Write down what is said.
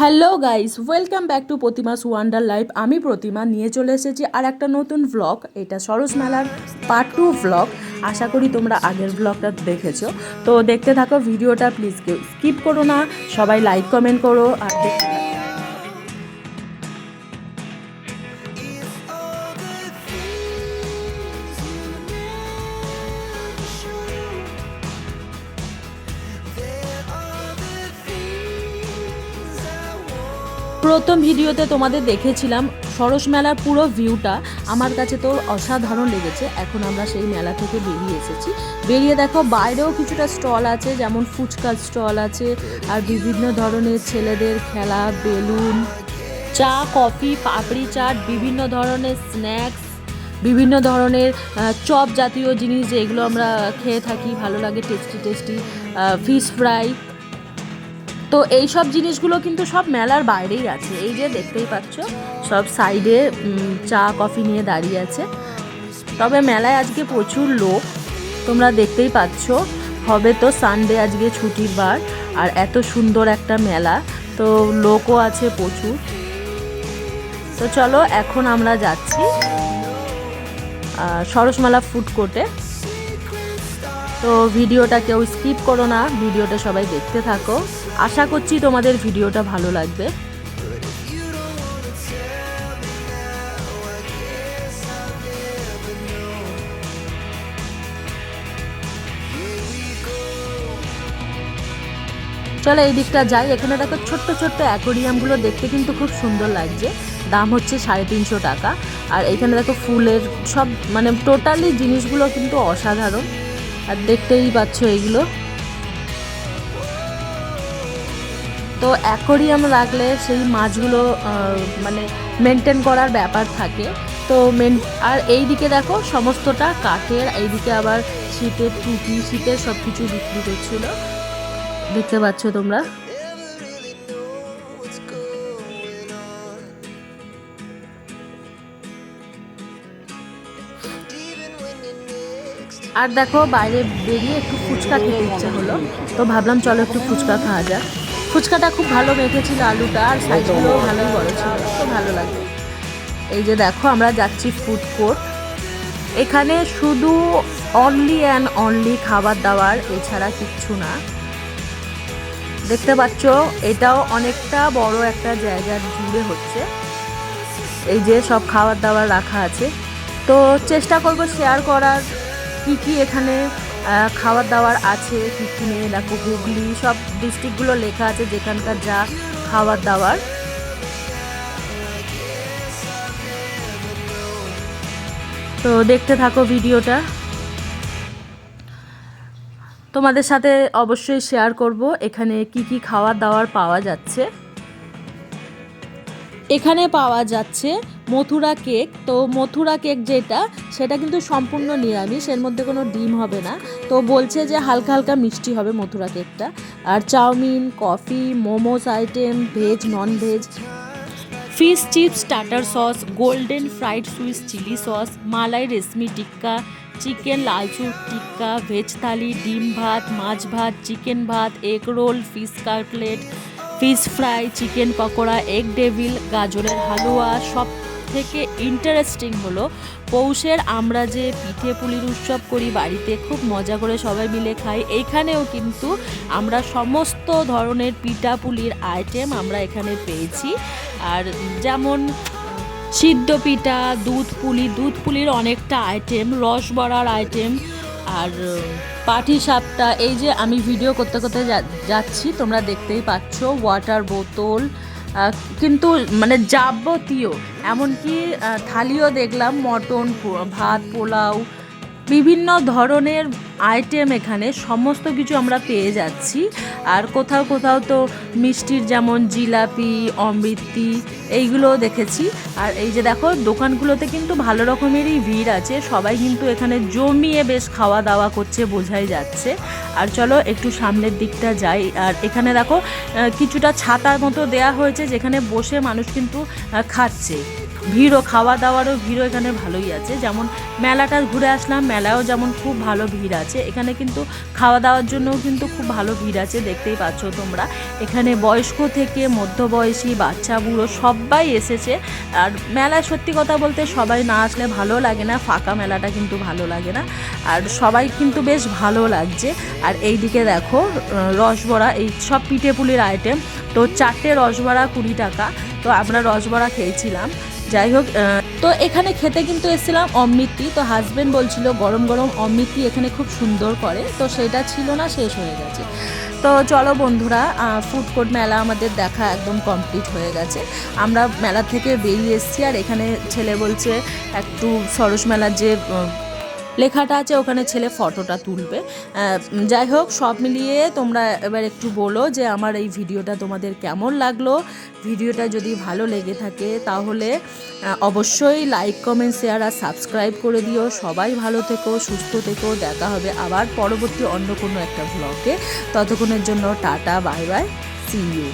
Hello guys, welcome back to Pratima's wonder life. আমি প্রতিমা, নিয়ে চলে এসেছি আর একটা নতুন ভ্লগ এটা সরস মেলার পার্ট টু ব্লগ আশা করি তোমরা আগের ব্লগটা দেখেছ। তো দেখতে থাকো ভিডিওটা প্লিজ স্কিপ করো না। সবাই লাইক কমেন্ট করো আর প্রথম ভিডিওতে তোমাদের দেখেছিলাম সরস মেলার পুরো ভিউটা আমার কাছে তো অসাধারণ লেগেছে। এখন আমরা সেই মেলা থেকে বেরিয়ে এসেছি। বেরিয়ে দেখো, বাইরেও কিছুটা স্টল আছে, যেমন ফুচকার স্টল আছে, আর বিভিন্ন ধরনের ছেলেদের খেলা, বেলুন, চা, কফি, পাপড়ি চাট, বিভিন্ন ধরনের স্ন্যাক্স, বিভিন্ন ধরনের চপ জাতীয় জিনিস যেগুলো আমরা খেয়ে থাকি, ভালো লাগে, টেস্টি টেস্টি ফিশ ফ্রাই তো এই সব জিনিসগুলো কিন্তু সব মেলার বাইরেই আছে। এই যে দেখতেই পাচ্ছ, সব সাইডে চা, কফি নিয়ে দাঁড়িয়ে আছে। তবে মেলায় আজকে প্রচুর লোক, তোমরা দেখতেই পাচ্ছ। হবে তো সানডে আজকে ছুটির বার, আর এত সুন্দর একটা মেলা, তো লোকও আছে প্রচুর। তো চলো, এখন আমরা যাচ্ছি সরসমালা ফুড কোর্টে তো ভিডিওটা কেউ স্কিপ করো না, ভিডিওটা সবাই দেখতে থাকো। আশা করছি তোমাদের ভিডিওটা ভালো লাগবে। চলো এই দিকটা যাই। এখানে দেখো ছোট্ট ছোট্ট অ্যাকোরিয়ামগুলো দেখতে কিন্তু খুব সুন্দর লাগছে। দাম হচ্ছে সাড়ে তিনশো টাকা। আর এখানে দেখো ফুলের সব মানে টোটালি জিনিসগুলো কিন্তু অসাধারণ। আর দেখতেই পাচ্ছ এইগুলো তো অ্যাকোরিয়াম রাখলে সেই মাছগুলো মানে মেনটেন করার ব্যাপার থাকে। তো মেন আর এই দিকে দেখো সমস্তটা কাঠের, এইদিকে আবার শীতের টুপি, শীতের সব কিছু বিক্রি করছিল। দেখতে পাচ্ছ তোমরা। আর দেখো বাইরে বেরিয়ে একটু ফুচকা খেতে ইচ্ছে হলো। তো ভাবলাম চলো একটু ফুচকা খাওয়া যাক। ফুচকাটা খুব ভালো মেখেছিল আলুটা আর সাইজগুলো ভালোই বড় ছিল তো ভালো লাগে এই যে দেখো আমরা যাচ্ছি ফুড কোর্ট এখানে শুধু অনলি অ্যান্ড অনলি খাবার দাবার এছাড়া কিচ্ছু না। দেখতে পাচ্ছ এটাও অনেকটা বড় একটা জায়গা জুড়ে হচ্ছে। এই যে সব খাবার দাবার রাখা আছে। তো চেষ্টা করব শেয়ার করার কি কি এখানে খাবার দাবার আছে কি কি নেই দেখো হুগলি, সব ডিস্ট্রিক্টগুলো লেখা আছে যেখানকার যা খাবার দাবার তো দেখতে থাকো ভিডিওটা। তোমাদের সাথে অবশ্যই শেয়ার করব, এখানে কি কি খাওয়ার দাওয়ার পাওয়া যাচ্ছে। এখানে পাওয়া যাচ্ছে মথুরা কেক। তো মথুরা কেক যেটা, সেটা কিন্তু সম্পূর্ণ নিরামিষ, এর মধ্যে কোনো ডিম হবে না। তো বলছে যে হালকা হালকা মিষ্টি হবে মথুরা কেকটা। আর chowmein, coffee, momos item, veg non veg fish chips, tartar sauce, golden fried swiss chilli sauce, malai reshmi tikka, chicken লালচুর tikka, veg thali, ডিম ভাত, মাছ ভাত, চিকেন ভাত, egg roll, fish cutlet fish fry, chicken pakora, egg devil, গাজরের হালুয়া সব থেকে interesting হলো পৌষের আমরা যে পিঠে পুলির উৎসব করি, বাড়িতে খুব মজা করে সবাই মিলে খাই। এইখানেও কিন্তু আমরা সমস্ত ধরনের পিঠা পুলির আইটেম আমরা এখানে পেয়েছি। আর যেমন সিদ্ধ পিঠা, দুধ পুলি, দুধ পুলির অনেকটা আইটেম রস বড়ার আইটেম আর পাটি সাপটা, এই যে আমি ভিডিও করতে করতে যাচ্ছি, তোমরা দেখতেই পাচ্ছ ওয়াটার বোতল কিন্তু মানে যাবতীয়, এমনকি থালিও দেখলাম, মটন ভাত, পোলাও বিভিন্ন ধরনের আইটেম এখানে সমস্ত কিছু আমরা পেয়ে যাচ্ছি। আর কোথাও কোথাও তো মিষ্টির যেমন জিলাপি, অমৃতি এইগুলোও দেখেছি। আর এই যে দেখো, দোকানগুলোতে কিন্তু ভালো রকমেরই ভিড় আছে। সবাই কিন্তু এখানে জমিয়ে বেশ খাওয়া দাওয়া করছে বোঝাই যাচ্ছে। আর চলো একটু সামনের দিকটা যাই। আর এখানে দেখো কিছুটা ছাতার মতো দেয়া হয়েছে যেখানে বসে মানুষ কিন্তু খাচ্ছে। ভিড়ও খাওয়া দাওয়ারও ভিড়ও এখানে ভালোই আছে। যেমন মেলাটা ঘুরে আসলাম মেলাও যেমন খুব ভালো ভিড় আছে। এখানে কিন্তু খাওয়া দাওয়ার জন্যও কিন্তু খুব ভালো ভিড় আছে, দেখতেই পাচ্ছ তোমরা। এখানে বয়স্ক থেকে মধ্যবয়সী, বাচ্চা, বুড়ো সবাই এসেছে। আর মেলায় সত্যি কথা বলতে সবাই না আসলে ভালো লাগে না, ফাঁকা মেলাটা কিন্তু ভালো লাগে না। আর সবাই কিন্তু বেশ ভালো লাগছে। আর এই দিকে দেখো রসবড়া, এই সব পিঠে পুলির আইটেম তো চারটে রসবড়া কুড়ি টাকা। তো আমরা রসবড়া খেয়েছিলাম। যাই হোক তো এখানে খেতে কিন্তু এসেছিলাম অমৃতি। তো হাজব্যান্ড বলছিল, গরম গরম অমৃতি এখানে খুব সুন্দর করে। তো সেটা ছিল না, শেষ হয়ে গেছে। তো চলো বন্ধুরা ফুড কোর্ট মেলা আমাদের দেখা একদম কমপ্লিট হয়ে গেছে। আমরা মেলা থেকে বেরিয়ে এসেছি, আর এখানে ছেলে বলছে, একটু সরস মেলার যে লেখাটা আছে, ওখানে ছেলে ফটোটা তুলবে। যাই হোক, সব মিলিয়ে তোমরা এবার একটু বলো যে আমার এই ভিডিওটা তোমাদের কেমন লাগল? ভিডিওটা যদি ভালো লেগে থাকে তাহলে অবশ্যই লাইক কমেন্ট শেয়ার আর সাবস্ক্রাইব করে দিও। সবাই ভালো থেকো, সুস্থ থেকো। দেখা হবে আবার পরবর্তী অন্য কোনো একটা ব্লগে ততক্ষণের জন্য tata bye bye see you